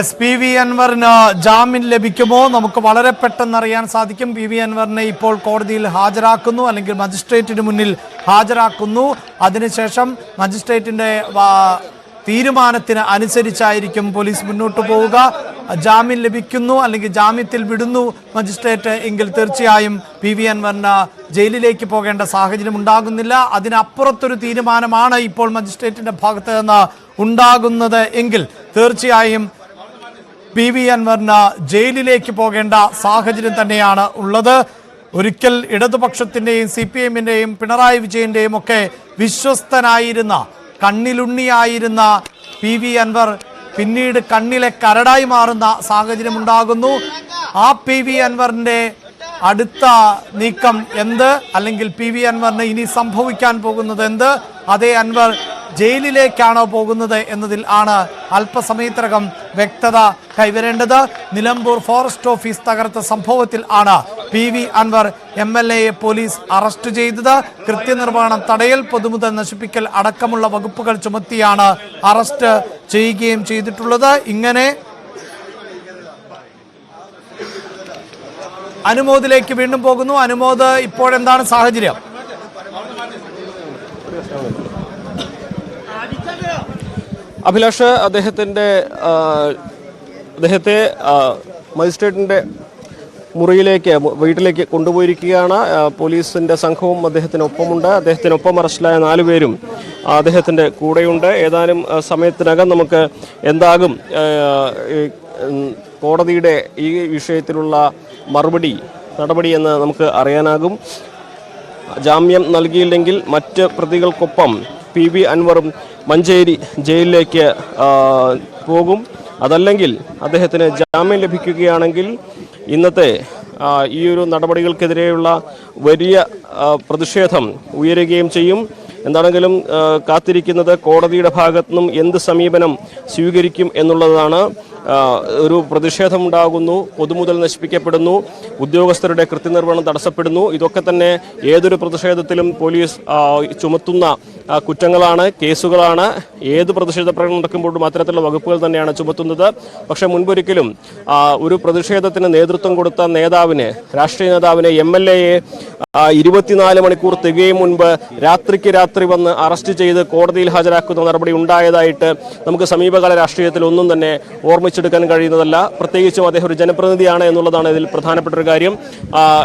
S P V അൻവറിന് ജാമ്യം ലഭിക്കുമോ? നമുക്ക് വളരെ പെട്ടെന്ന് അറിയാൻ സാധിക്കും. പി വി അൻവറിനെ ഇപ്പോൾ കോടതിയിൽ ഹാജരാക്കുന്നു അല്ലെങ്കിൽ മജിസ്ട്രേറ്റിന് മുന്നിൽ ഹാജരാക്കുന്നു. അതിനുശേഷം മജിസ്ട്രേറ്റിന്റെ തീരുമാനത്തിന് അനുസരിച്ചായിരിക്കും പോലീസ് മുന്നോട്ട് പോവുക. ജാമ്യം ലഭിക്കുന്നു അല്ലെങ്കിൽ ജാമ്യത്തിൽ വിടുന്നു മജിസ്ട്രേറ്റ് എങ്കിൽ തീർച്ചയായും പി വി അൻവറിന് ജയിലിലേക്ക് പോകേണ്ട സാഹചര്യം ഉണ്ടാകുന്നില്ല. അതിനപ്പുറത്തൊരു തീരുമാനമാണ് ഇപ്പോൾ മജിസ്ട്രേറ്റിന്റെ ഭാഗത്ത് നിന്ന് ഉണ്ടാകുന്നത്. എങ്കിൽ തീർച്ചയായും പി വി അൻവറിന് ജയിലിലേക്ക് പോകേണ്ട സാഹചര്യം തന്നെയാണ് ഉള്ളത്. ഒരിക്കൽ ഇടതുപക്ഷത്തിന്റെയും സി പി എമ്മിന്റെയും പിണറായി വിജയന്റെയും ഒക്കെ വിശ്വസ്തനായിരുന്ന കണ്ണിലുണ്ണിയായിരുന്ന പി വി അൻവർ പിന്നീട് കണ്ണിലെ കരടായി മാറുന്ന സാഹചര്യം ഉണ്ടാകുന്നു. ആ പി വി അൻവറിന്റെ അടുത്ത നീക്കം എന്ത്? അല്ലെങ്കിൽ പി വി അൻവറിന് ഇനി സംഭവിക്കാൻ പോകുന്നത് എന്ത്? അതേ അൻവർ ജയിലിലേക്കാണോ പോകുന്നത് എന്നതിൽ ആണ് അല്പസമയത്തിനകം വ്യക്തത കൈവരേണ്ടത്. നിലമ്പൂർ ഫോറസ്റ്റ് ഓഫീസ് തകർത്ത സംഭവത്തിൽ ആണ് P V Anvar M L എയെ police arrest ചെയ്തത്. കൃത്യനിർവഹണം തടയൽ പൊതുമുതൽ നശിപ്പിക്കൽ അടക്കമുള്ള വകുപ്പുകൾ ചുമത്തിയാണ് അറസ്റ്റ് ചെയ്യുകയും ചെയ്തിട്ടുള്ളത്. ഇങ്ങനെ അനുമോദിലേക്ക് വീണ്ടും പോകുന്നു. അനുമോദ് ഇപ്പോഴെന്താണ് സാഹചര്യം? അഭിലാഷ് അദ്ദേഹത്തിന്റെ അദ്ദേഹത്തെ മജിസ്ട്രേറ്റിന്റെ മുറിയിലേക്ക് വീട്ടിലേക്ക് കൊണ്ടുപോയിരിക്കുകയാണ്. പോലീസിന്റെ സംഘവും അദ്ദേഹത്തിനൊപ്പമുണ്ട്. അദ്ദേഹത്തിനൊപ്പം അറസ്റ്റിലായ നാലുപേരും പേരും അദ്ദേഹത്തിന്റെ കൂടെയുണ്ട്. ഏതാനും സമയത്തിനകം നമുക്ക് എന്താകും കോടതിയുടെ ഈ വിഷയത്തിലുള്ള മറുപടി നടപടി എന്ന് നമുക്ക് അറിയാനാകും. ജാമ്യം നൽകിയില്ലെങ്കിൽ മറ്റ് പ്രതികൾക്കൊപ്പം പി വി അൻവറും മഞ്ചേരി ജയിലിലേക്ക് പോകും. അതല്ലെങ്കിൽ അദ്ദേഹത്തിന് ജാമ്യം ലഭിക്കുകയാണെങ്കിൽ ഇന്നത്തെ ഈ ഒരു നടപടികൾക്കെതിരെയുള്ള വലിയ പ്രതിഷേധം ഉയരുകയും ചെയ്യും. എന്താണെങ്കിലും കാത്തിരിക്കുന്നത് കോടതിയുടെ ഭാഗത്തു നിന്നും എന്ത് സമീപനം സ്വീകരിക്കും എന്നുള്ളതാണ് ഒരു പ്രതിഷേധമുണ്ടാകുന്നു പൊതുമുതൽ നശിപ്പിക്കപ്പെടുന്നു ഉദ്യോഗസ്ഥരുടെ കൃത്യനിർവഹണം തടസ്സപ്പെടുന്നു. ഇതൊക്കെ തന്നെ ഏതൊരു പ്രതിഷേധത്തിലും പോലീസ് ചുമത്തുന്ന കുറ്റങ്ങളാണ് കേസുകളാണ്. ഏത് പ്രതിഷേധ പ്രകടനം നടക്കുമ്പോഴും അത്തരത്തിലുള്ള വകുപ്പുകൾ തന്നെയാണ് ചുമത്തുന്നത്. പക്ഷേ മുൻപൊരിക്കലും ഒരു പ്രതിഷേധത്തിന് നേതൃത്വം കൊടുത്ത നേതാവിനെ രാഷ്ട്രീയ നേതാവിനെ എം എൽ എയെ ഇരുപത്തിനാല് മണിക്കൂർ തികയും മുൻപ് രാത്രിക്ക് രാത്രി വന്ന് അറസ്റ്റ് ചെയ്ത് കോടതിയിൽ ഹാജരാക്കുന്ന നടപടി ഉണ്ടായതായിട്ട് നമുക്ക് സമീപകാല രാഷ്ട്രീയത്തിൽ ഒന്നും തന്നെ ഓർമ്മിച്ചെടുക്കാൻ കഴിയുന്നതല്ല. പ്രത്യേകിച്ചും അദ്ദേഹം ഒരു ജനപ്രതിനിധിയാണ് എന്നുള്ളതാണ് ഇതിൽ പ്രധാനപ്പെട്ട ഒരു കാര്യം.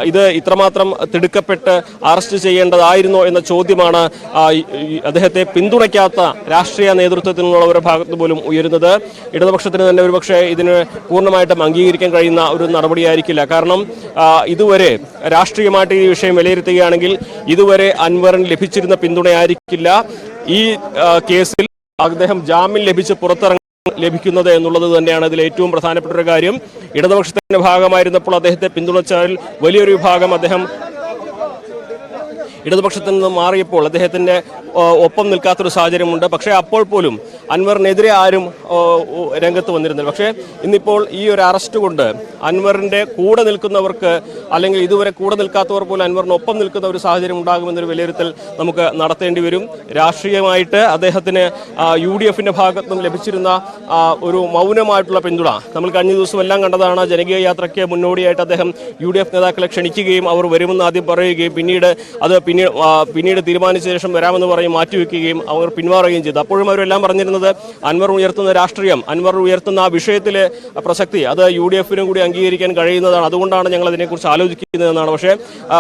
ഇത് ഇത്രമാത്രം തിടുക്കപ്പെട്ട് അറസ്റ്റ് ചെയ്യേണ്ടതായിരുന്നോ എന്ന ചോദ്യമാണ് അദ്ദേഹത്തെ പിന്തുണയ്ക്കാത്ത രാഷ്ട്രീയ നേതൃത്വത്തിൽ നിന്നുള്ളവരുടെ ഭാഗത്ത് പോലും ഉയരുന്നത്. ഇടതുപക്ഷത്തിന് തന്നെ ഒരുപക്ഷെ ഇതിന് പൂർണമായിട്ടും അംഗീകരിക്കാൻ കഴിയുന്ന ഒരു നടപടിയായിരിക്കില്ല. കാരണം ഇതുവരെ രാഷ്ട്രീയമായിട്ട് ഈ വിഷയം വിലയിരുത്തുകയാണെങ്കിൽ ഇതുവരെ അൻവറിന് ലഭിച്ചിരുന്ന പിന്തുണയായിരിക്കില്ല. ഈ കേസിൽ അദ്ദേഹം ജാമ്യം ലഭിച്ച് പുറത്തിറങ്ങി ലഭിക്കുന്നത് എന്നുള്ളത് തന്നെയാണ് ഇതിൽ ഏറ്റവും പ്രധാനപ്പെട്ട ഒരു കാര്യം. ഇടതുപക്ഷത്തിന്റെ ഭാഗമായിരുന്നപ്പോൾ അദ്ദേഹത്തെ പിന്തുണച്ചാൽ വലിയൊരു വിഭാഗം അദ്ദേഹം ഇടതുപക്ഷത്തിൽ നിന്ന് മാറിയപ്പോൾ അദ്ദേഹത്തിന്റെ ഒപ്പം നിൽക്കാത്തൊരു സാഹചര്യമുണ്ട്. പക്ഷേ അപ്പോൾ പോലും അൻവറിനെതിരെ ആരും രംഗത്ത് വന്നിരുന്നില്ല. പക്ഷേ ഇന്നിപ്പോൾ ഈ ഒരു അറസ്റ്റ് കൊണ്ട് അൻവറിന്റെ കൂടെ നിൽക്കുന്നവർക്ക് അല്ലെങ്കിൽ ഇതുവരെ കൂടെ നിൽക്കാത്തവർ പോലും അൻവറിനൊപ്പം നിൽക്കുന്ന ഒരു സാഹചര്യം ഉണ്ടാകുമെന്നൊരു വിലയിരുത്തൽ നമുക്ക് നടത്തേണ്ടി വരും. രാഷ്ട്രീയമായിട്ട് അദ്ദേഹത്തിന് യു ഡി എഫിന്റെ ഭാഗത്തു ലഭിച്ചിരുന്ന ഒരു മൗനമായിട്ടുള്ള പിന്തുണ നമ്മൾ കഴിഞ്ഞ ദിവസം എല്ലാം കണ്ടതാണ്. ജനകീയ യാത്രയ്ക്ക് മുന്നോടിയായിട്ട് അദ്ദേഹം യു ഡി എഫ് നേതാക്കളെ ക്ഷണിക്കുകയും അവർ വരുമെന്ന് ആദ്യം പറയുകയും പിന്നീട് അത് പിന്നീട് പിന്നീട് തീരുമാനിച്ച ശേഷം വരാമെന്ന് പറയും മാറ്റിവെക്കുകയും അവർ പിന്മാറുകയും ചെയ്തു. അപ്പോഴും അവരെല്ലാം പറഞ്ഞിരുന്നത് അൻവർ ഉയർത്തുന്ന രാഷ്ട്രീയം അൻവർ ഉയർത്തുന്ന ആ വിഷയത്തിലെ പ്രസക്തി അത് യു ഡി എഫിനും കൂടി അംഗീകരിക്കാൻ കഴിയുന്നതാണ്. അതുകൊണ്ടാണ് ഞങ്ങൾ അതിനെക്കുറിച്ച് ആലോചിക്കുന്നതെന്നാണ്. പക്ഷേ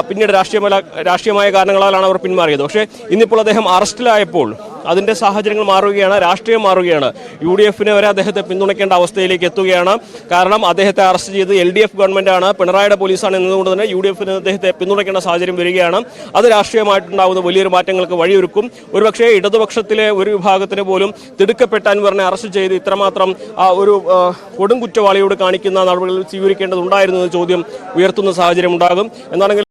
പിന്നീട് രാഷ്ട്രീയ രാഷ്ട്രീയമായ കാരണങ്ങളാലാണ് അവർ പിന്മാറിയത്. പക്ഷേ ഇന്നിപ്പോൾ അദ്ദേഹം അറസ്റ്റിലായപ്പോൾ അതിന്റെ സാഹചര്യങ്ങൾ മാറുകയാണ് രാഷ്ട്രീയം മാറുകയാണ്. യു ഡി എഫിനെ വരെ അദ്ദേഹത്തെ പിന്തുണയ്ക്കേണ്ട അവസ്ഥയിലേക്ക് എത്തുകയാണ്. കാരണം അദ്ദേഹത്തെ അറസ്റ്റ് ചെയ്ത് എൽ ഡി എഫ് ഗവൺമെന്റാണ് പിണറായിയുടെ പോലീസാണ് എന്നതുകൊണ്ട് തന്നെ യു ഡി എഫിന് അദ്ദേഹത്തെ പിന്തുണയ്ക്കേണ്ട സാഹചര്യം വരികയാണ്. അത് രാഷ്ട്രീയമായിട്ടുണ്ടാകുന്ന വലിയൊരു മാറ്റങ്ങൾക്ക് വഴിയൊരുക്കും. ഒരുപക്ഷേ ഇടതുപക്ഷത്തിലെ ഒരു വിഭാഗത്തിന് പോലും തിടുക്കപ്പെട്ടാൻ അൻവറിനെ അറസ്റ്റ് ചെയ്ത് ഇത്രമാത്രം ഒരു കൊടും കുറ്റവാളിയോട് കാണിക്കുന്ന നടപടികൾ സ്വീകരിക്കേണ്ടതുണ്ടായിരുന്നു എന്ന ചോദ്യം ഉയർത്തുന്ന സാഹചര്യം ഉണ്ടാകും എന്നാണെങ്കിൽ